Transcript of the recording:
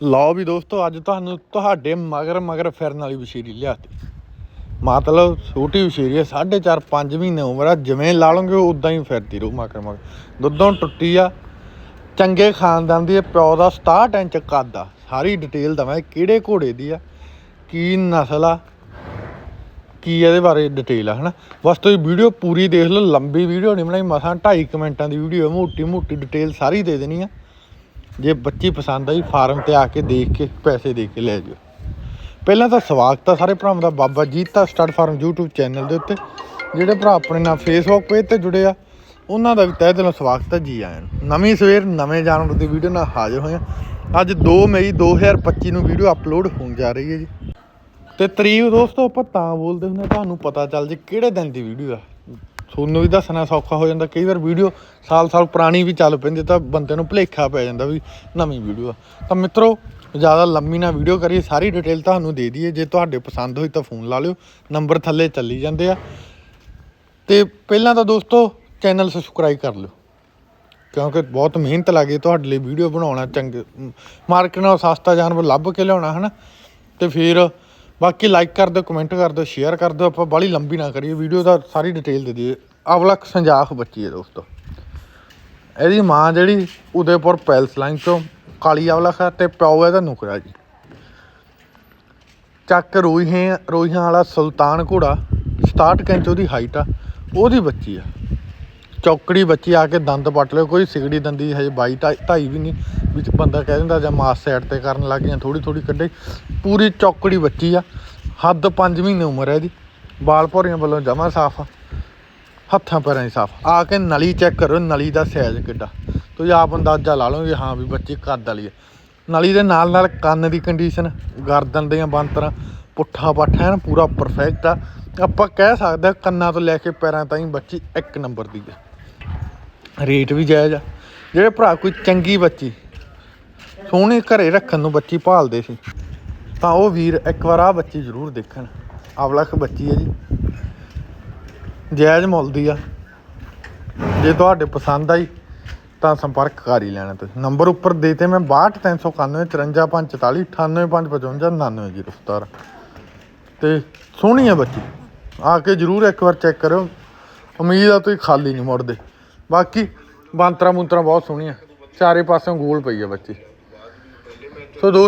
ਲਓ ਵੀ ਦੋਸਤੋ ਅੱਜ ਤੁਹਾਨੂੰ ਤੁਹਾਡੇ ਮਗਰ ਮਗਰ ਫਿਰਨ ਵਾਲੀ ਵਸ਼ੀਰੀ ਲਿਆਤੀ। ਮਤਲਬ ਛੋਟੀ ਵਸ਼ੀਰੀ ਹੈ 4.5 5 ਮਹੀਨੇ ਉਮਰ ਆ ਜਿਵੇਂ ਲਾ ਲਓਗੇ ਉਦਾਂ ਹੀ ਫਿਰਦੀ ਰਹੂ ਮਗਰ ਮਗਰ। ਦੁੱਧੋਂ ਟੁੱਟੀ ਆ ਚੰਗੇ ਖਾਨਦਾਨ ਦੀ ਹੈ, ਪਿਓ ਦਾ 67 ਇੰਚ ਕੱਦ ਆ। ਸਾਰੀ ਡਿਟੇਲ ਦਵਾਂ ਕਿਹੜੇ ਘੋੜੇ ਦੀ ਆ ਕੀ ਨਸਲ ਆ ਕੀ ਇਹਦੇ ਬਾਰੇ ਡਿਟੇਲ ਆ ਹਨਾ? ਬਸ ਤੁਸੀਂ ਵੀਡੀਓ ਪੂਰੀ ਦੇਖ ਲਓ ਲੰਬੀ ਵੀਡੀਓ ਨਹੀਂ ਬਣਾਈ ਮਸਾਂ 2.5 ਮਿੰਟਾਂ ਦੀ ਵੀਡੀਓ ਮੋਟੀ ਮੋਟੀ ਡਿਟੇਲ ਸਾਰੀ ਦੇ ਦੇਣੀ ਆ। ਜੇ ਬੱਚੀ ਪਸੰਦ ਆਈ ਫਾਰਮ ਤੇ ਆ ਕੇ ਦੇਖ ਕੇ ਪੈਸੇ ਦੇ ਕੇ ਲੈ ਜਾਓ ਪਹਿਲਾਂ ਤਾਂ ਸਵਾਗਤ ਆ ਸਾਰੇ ਭਰਾਵਾਂ ਦਾ Baba Jeeta stud farm YouTube channel ਦੇ ਉੱਤੇ। ਜਿਹੜੇ ਭਰਾ ਆਪਣੇ ਨਾਲ ਫੇਸਬੁੱਕ ਪੇਜ ਤੇ ਜੁੜੇ ਆ ਉਹਨਾਂ ਦਾ ਵੀ ਤਹਿ ਦਿਲੋਂ ਸਵਾਗਤ ਹੈ ਜੀ ਆਇਆਂ ਨੂੰ। ਨਵੀਂ ਸਵੇਰ ਨਵੇਂ ਜਾਨਵਰ ਦੀ ਵੀਡੀਓ ਨਾਲ ਹਾਜ਼ਰ ਹੋਏ ਹਾਂ ਅੱਜ 2 ਮਈ 2025 ਨੂੰ ਵੀਡੀਓ ਅਪਲੋਡ ਹੋਣ ਜਾ ਰਹੀ ਹੈ ਜੀ। ਤੇ ਤਰੀਕ ਦੋਸਤੋ ਆਪਾਂ ਤਾਂ ਬੋਲਦੇ ਹੁੰਦੇ ਹਾਂ, ਤੁਹਾਨੂੰ ਪਤਾ ਚੱਲ ਜੇ ਕਿਹੜੇ ਦਿਨ ਦੀ ਵੀਡੀਓ ਆ। ਤੁਹਾਨੂੰ ਵੀ ਦੱਸਣਾ ਸੌਖਾ ਹੋ ਜਾਂਦਾ। ਕਈ ਵਾਰ ਵੀਡੀਓ ਸਾਲ-ਸਾਲ ਪੁਰਾਣੀ ਵੀ ਚੱਲ ਪੈਂਦੀ ਤਾਂ ਬੰਦੇ ਨੂੰ ਭੁਲੇਖਾ ਪੈ ਜਾਂਦਾ ਵੀ ਨਵੀਂ ਵੀਡੀਓ ਆ। ਤਾਂ ਮਿੱਤਰੋ, ਜ਼ਿਆਦਾ ਲੰਮੀ ਨਾ ਵੀਡੀਓ ਕਰੀਏ, ਸਾਰੀ ਡਿਟੇਲ ਤੁਹਾਨੂੰ ਦੇ ਦਈਏ। ਜੇ ਤੁਹਾਡੇ ਪਸੰਦ ਹੋਈ ਤਾਂ ਫੋਨ ਲਾ ਲਿਓ, ਨੰਬਰ ਥੱਲੇ ਚੱਲੀ ਜਾਂਦੇ ਆ। ਤੇ ਪਹਿਲਾਂ ਤਾਂ ਦੋਸਤੋ, ਚੈਨਲ ਸਬਸਕ੍ਰਾਈਬ ਕਰ ਲਿਓ। ਕਿਉਂਕਿ ਬਹੁਤ ਮਿਹਨਤ ਲੱਗੇ ਤੁਹਾਡੇ ਲਈ ਵੀਡੀਓ ਬਣਾਉਣਾ, ਚੰਗੇ, ਮਾਰਕੀਟ ਨਾਲ ਸਸਤਾ ਜਾਨਵਰ ਲੱਭ ਕੇ ਲਿਆਉਣਾ, ਹਨਾ। ਤੇ ਫਿਰ ਬਾਕੀ ਲਾਈਕ ਕਰ ਦਿਓ ਕਮੈਂਟ ਕਰ ਦਿਓ ਸ਼ੇਅਰ ਕਰ ਦਿਓ, ਆਪਾਂ ਬਾਲੀ ਲੰਬੀ ਨਾ ਕਰੀਏ ਵੀਡੀਓ ਦਾ ਸਾਰੀ ਡਿਟੇਲ ਦੇ ਦਈਏ। ਅਵਲਕ ਸੰਜਾਖ ਬੱਚੀ ਹੈ ਦੋਸਤੋ। ਇਹਦੀ ਮਾਂ ਜਿਹੜੀ ਉਦੇਪੁਰ ਪੈਲਸ ਲਾਈਨ ਤੋਂ ਕਾਲੀ ਅਵਲਕ ਹੈ ਤੇ ਪਿਓ ਇਹਦਾ ਨੁਕਰਾ ਜੀ। ਚੱਕ ਰੋਈਹਾਂ ਰੋਈਹਾਂ ਵਾਲਾ ਸੁਲਤਾਨ ਘੋੜਾ 67 ਇੰਚ ਉਹਦੀ ਹਾਈਟ ਆ, ਉਹਦੀ ਬੱਚੀ ਆ। ਚੌਕੜੀ ਬੱਚੀ ਆ ਕੇ ਦੰਦ ਪੱਟ ਲਿਓ, ਕੋਈ ਸਿਗੜੀ ਦੰਦੀ ਹਜੇ ਬਾਈ ਢਾਈ ਢਾਈ ਵੀ ਨਹੀਂ, ਵਿੱਚ ਬੰਦਾ ਕਹਿ ਦਿੰਦਾ ਜਾਂ ਮਾਸ ਸਾਈਡ ਤੇ ਕਰਨ ਲੱਗ ਜਾਂ ਥੋੜੀ ਥੋੜੀ ਕੱਢੇ। ਪੂਰੀ ਚੌਕੜੀ ਬੱਚੀ ਆ, ਹੱਦ 5 ਮਹੀਨੇ ਉਮਰ ਹੈ ਇਹਦੀ। ਬਾਲ ਭੌਰੀਆਂ ਵੱਲੋਂ ਜਮਾ ਸਾਫ਼ ਆ, ਹੱਥਾਂ ਪੈਰਾਂ ਦੀ ਸਾਫ਼। ਆ ਕੇ ਨਲੀ ਚੈੱਕ ਕਰੋ, ਨਲੀ ਦਾ ਸਾਈਜ਼ ਕਿੱਡਾ। ਤੁਸੀਂ ਆਪ ਅੰਦਾਜ਼ਾ ਲਾ ਲਓ ਵੀ ਹਾਂ ਵੀ ਬੱਚੀ ਕੱਦ ਵਾਲੀ ਹੈ ਨਲੀ ਦੇ ਨਾਲ ਨਾਲ ਕੰਨ ਦੀ ਕੰਡੀਸ਼ਨ ਗਰਦਨ ਦੀਆਂ ਬੰਤਰਾਂ ਪੁੱਠਾ ਪਾਠਾ ਐਨ ਪੂਰਾ ਪਰਫੈਕਟ ਆ। ਆਪਾਂ ਕਹਿ ਸਕਦੇ ਹਾਂ ਕੰਨਾਂ ਤੋਂ ਲੈ ਕੇ ਪੈਰਾਂ ਤਾਈਂ ਬੱਚੀ ਇੱਕ ਨੰਬਰ ਦੀ ਹੈ ਰੇਟ ਵੀ ਜਾਇਜ਼ ਆ। ਜਿਹੜੇ ਭਰਾ ਕੋਈ ਚੰਗੀ ਬੱਚੀ, ਸੋਹਣੇ ਘਰੇ ਰੱਖਣ ਨੂੰ ਬੱਚੀ ਭਾਲਦੇ ਸੀ, ਤਾਂ ਉਹ ਵੀਰ ਇੱਕ ਵਾਰ ਆ ਬੱਚੀ ਜ਼ਰੂਰ ਦੇਖਣ। ਅਵਲਖ ਬੱਚੀ ਹੈ ਜੀ। ਜਾਇਜ਼ ਮੁੱਲ ਦੀ ਆ। ਜੇ ਤੁਹਾਡੇ ਪਸੰਦ ਆਈ, ਤਾਂ ਸੰਪਰਕ ਕਰ ਹੀ ਲੈਣਾ ਤੁਸੀਂ। ਨੰਬਰ ਉੱਪਰ ਦੇਤੇ ਮੈਂ 62391 54544 98555 99017 ਤੇ ਸੋਹਣੀ ਆ ਬੱਚੀ। ਆ ਕੇ ਜ਼ਰੂਰ ਇੱਕ ਵਾਰ ਚੈੱਕ ਕਰਿਓ। ਉਮੀਦ ਆ ਤੁਸੀਂ ਖਾਲੀ ਨਹੀਂ ਮੁੜਦੇ। ਬਾਕੀ ਬਾਂਤਰਾ ਮੁੰਤਰਾ ਬਹੁਤ ਸੋਹਣੀਆਂ। ਚਾਰੇ ਪਾਸਿਓਂ ਗੋਲ ਪਈ ਆ ਬੱਚੀ। ਸੋ ਦੋ